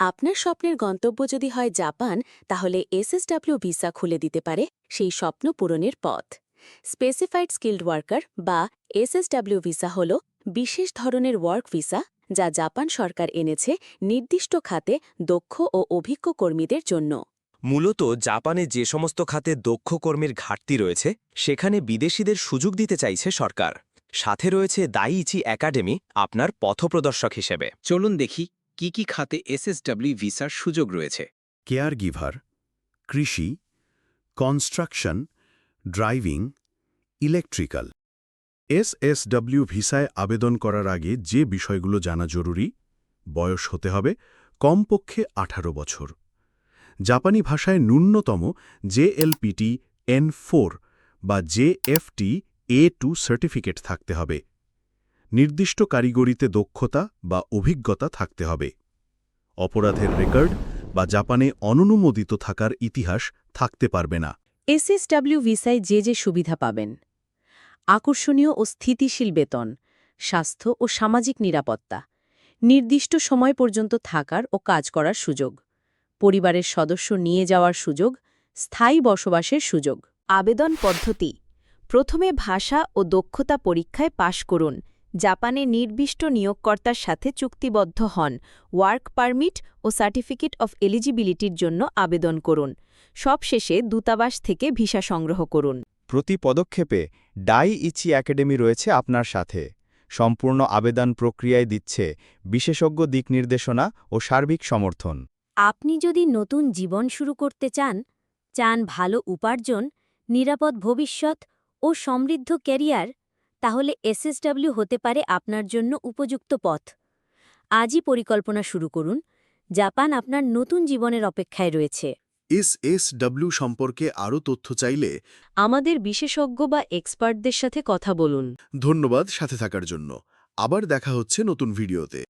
আপনার স্বপ্নের গন্তব্য যদি হয় জাপান তাহলে এসএসডব্লিউ ভিসা খুলে দিতে পারে সেই স্বপ্ন পূরণের পথ। স্পেসিফাইড স্কিল্ড ওয়ার্কার বা এসএসডব্লিউ ভিসা হল বিশেষ ধরনের ওয়ার্ক ভিসা যা জাপান সরকার এনেছে নির্দিষ্ট খাতে দক্ষ ও অভিজ্ঞ কর্মীদের জন্য। মূলত জাপানে যে সমস্ত খাতে দক্ষ কর্মীর ঘাটতি রয়েছে সেখানে বিদেশিদের সুযোগ দিতে চাইছে সরকার। সাথে রয়েছে দাইইচি একাডেমি আপনার পথপ্রদর্শক হিসেবে। চলুন দেখি কি কি খাতে এসএসডব্লিউ ভিসার সুযোগ রয়েছে? কেয়ার গিভার কৃষি, কনস্ট্রাকশন, ড্রাইভিং, ইলেকট্রিক্যাল। এসএসডব্লিউ ভিসায় আবেদন করার আগে যে বিষয়গুলো জানা জরুরি, বয়স হতে হবে কমপক্ষে ১৮ বছর। জাপানি ভাষায় ন্যূনতম জেএলপিটি এন ফোর বা জেএফটি এ টু সার্টিফিকেট থাকতে হবে। নির্দিষ্ট কারিগরিতে দক্ষতা বা অভিজ্ঞতা থাকতে হবে। অপরাধের রেকর্ড বা জাপানে অননুমোদিত থাকার ইতিহাস থাকতে পারবে না। এসএসডব্লিউ ভিসায় যে যে সুবিধা পাবেন। আকর্ষণীয় ও স্থিতিশীল বেতন, স্বাস্থ্য ও সামাজিক নিরাপত্তা, নির্দিষ্ট সময় পর্যন্ত থাকার ও কাজ করার সুযোগ, পরিবারের সদস্য নিয়ে যাওয়ার সুযোগ, স্থায়ী বসবাসের সুযোগ। আবেদন পদ্ধতি, প্রথমে ভাষা ও দক্ষতা পরীক্ষায় পাশ করুন জাপানে নির্দিষ্ট নিয়োগকর্তার সাথে চুক্তিবদ্ধ হন। ওয়ার্ক পারমিট ও সার্টিফিকেট অফ এলিজিবিলিটির জন্য আবেদন করুন। সবশেষে দূতাবাস থেকে ভিসা সংগ্রহ করুন। প্রতি পদক্ষেপে ডাই ইচি একাডেমি রয়েছে আপনার সাথে। সম্পূর্ণ আবেদন প্রক্রিয়ায় দিচ্ছে বিশেষজ্ঞ দিক নির্দেশনা ও সার্বিক সমর্থন। আপনি যদি নতুন জীবন শুরু করতে চান চান ভালো উপার্জন নিরাপদ ভবিষ্যৎ ও সমৃদ্ধ ক্যারিয়ার তাহলে এসএসডব্লিউ হতে পারে আপনার জন্য উপযুক্ত পথ। আজই পরিকল্পনা শুরু করুন। জাপান আপনার নতুন জীবনের অপেক্ষায় রয়েছে। এসএসডব্লিউ সম্পর্কে আরও তথ্য চাইলে আমাদের বিশেষজ্ঞ বা এক্সপার্টদের সাথে কথা বলুন। ধন্যবাদ সাথে থাকার জন্য। আবার দেখা হচ্ছে নতুন ভিডিওতে।